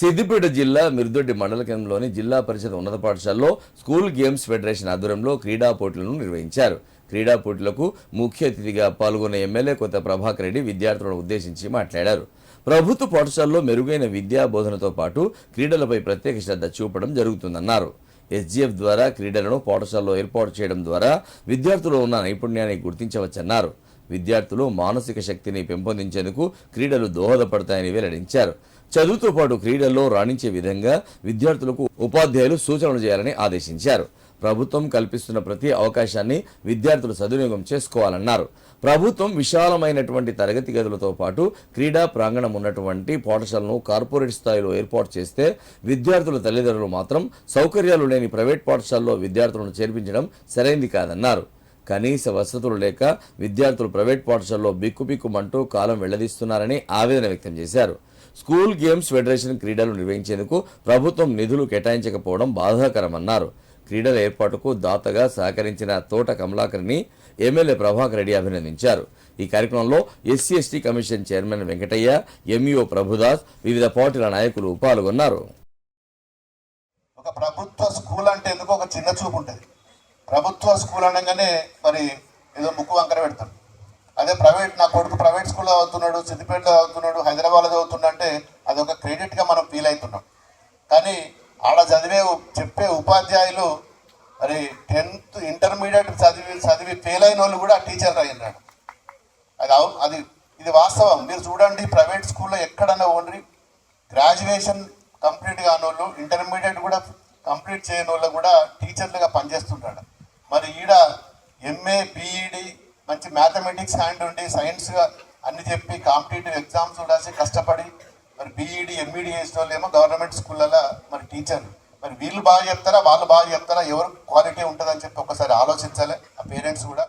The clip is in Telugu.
సిద్దిపేట జిల్లా మిర్దొడ్డి మండల కేంద్రంలోని జిల్లా పరిషత్ ఉన్నత పాఠశాలలో స్కూల్ గేమ్స్ ఫెడరేషన్ ఆధ్వర్యంలో క్రీడా పోటీలను నిర్వహించారు. క్రీడా పోటీలకు ముఖ్య అతిథిగా పాల్గొన్న ఎమ్మెల్యే కొత్త ప్రభాకర్ రెడ్డి విద్యార్థులను ఉద్దేశించి మాట్లాడారు. ప్రభుత్వ పాఠశాలలో మెరుగైన విద్యా బోధనతో పాటు క్రీడలపై ప్రత్యేక శ్రద్ధ చూపడం జరుగుతుందన్నారు. ఎస్జీఎఫ్ ద్వారా క్రీడలను పాఠశాలలో ఏర్పాటు చేయడం ద్వారా విద్యార్థుల్లో ఉన్న నైపుణ్యాన్ని గుర్తించవచ్చన్నారు. విద్యార్థులు మానసిక శక్తిని పెంపొందించేందుకు క్రీడలు దోహదపడతాయని వెల్లడించారు. చదువుతో పాటు క్రీడల్లో రాణించే విధంగా విద్యార్థులకు ఉపాధ్యాయులు సూచనలు చేయాలని ఆదేశించారు. ప్రభుత్వం కల్పిస్తున్న ప్రతి అవకాశాన్ని విద్యార్థులు సద్వినియోగం చేసుకోవాలన్నారు. ప్రభుత్వం విశాలమైనటువంటి తరగతి గదులతో పాటు క్రీడా ప్రాంగణం ఉన్నటువంటి పాఠశాలను కార్పొరేట్ స్థాయిలో ఏర్పాటు చేస్తే విద్యార్థుల తల్లిదండ్రులు మాత్రం సౌకర్యాలు లేని ప్రైవేట్ పాఠశాలలో విద్యార్థులను చేర్పించడం సరైంది కాదన్నారు. కనీస వసతులు లేక విద్యార్థులు ప్రైవేట్ పాఠశాలలో బిక్కుబిక్కుమంటూ కాలం వెళ్ళదీస్తున్నారని ఆవేదన వ్యక్తం చేశారు. స్కూల్ గేమ్స్ ఫెడరేషన్ క్రీడలు నిర్వహించేందుకు ప్రభుత్వం నిధులు కేటాయించకపోవడం బాధాకరమన్నారు. క్రీడల ఏర్పాటుకు దాతగా సహకరించిన తోట కమలాకర్ని ఎమ్మెల్యే ప్రభాకర్ రెడ్డి అభినందించారు. ఈ కార్యక్రమంలో SC ST commission chairman Venkataiah MEO Prabhudas వివిధ పార్టీల నాయకులు పాల్గొన్నారు. ఒక ప్రభుత్వ స్కూల్ అంటే ఎందుకు? ఒక చిన్న చూపు ఉంటుంది. ప్రభుత్వ స్కూల్ అనగానే మరి ఏదో ముక్కు వంకర పెడతాడు అదే ప్రైవేట్ నా కొడుకు ప్రైవేట్ స్కూల్లో చదువుతున్నాడు సిద్దిపేటలో చదువుతున్నాడు హైదరాబాద్లో చదువుతుండంటే అది ఒక క్రెడిట్గా మనం ఫీల్ అవుతున్నాం. కానీ ఆడ చదివే చెప్పే ఉపాధ్యాయులు మరి టెన్త్ ఇంటర్మీడియట్ చదివి చదివి ఫెయిల్ అయిన వాళ్ళు కూడా టీచర్ అయినాడు అది అవు అది ఇది వాస్తవం. మీరు చూడండి ప్రైవేట్ స్కూల్లో ఎక్కడన్నా ఓన్లీ గ్రాడ్యుయేషన్ కంప్లీట్ కాని వాళ్ళు ఇంటర్మీడియట్ కూడా కంప్లీట్ చేయని వాళ్ళు కూడా టీచర్లుగా పనిచేస్తుంటాడు మరి ఈడ ఎంఏ బీఈడి మంచి మ్యాథమెటిక్స్ హ్యాండ్ ఉండి సైన్స్గా అన్ని చెప్పి కాంపిటేటివ్ ఎగ్జామ్స్ రాసి కష్టపడి మరి బీఈడి ఎంఈడి చేసిన వాళ్ళు ఏమో గవర్నమెంట్ స్కూళ్ళలో మరి టీచర్ మరి వీళ్ళు బాగా చెప్తారా వాళ్ళు బాగా చెప్తారా ఎవరు క్వాలిటీ ఉంటుందని చెప్పి ఒకసారి ఆలోచించాలి. ఆ పేరెంట్స్ కూడా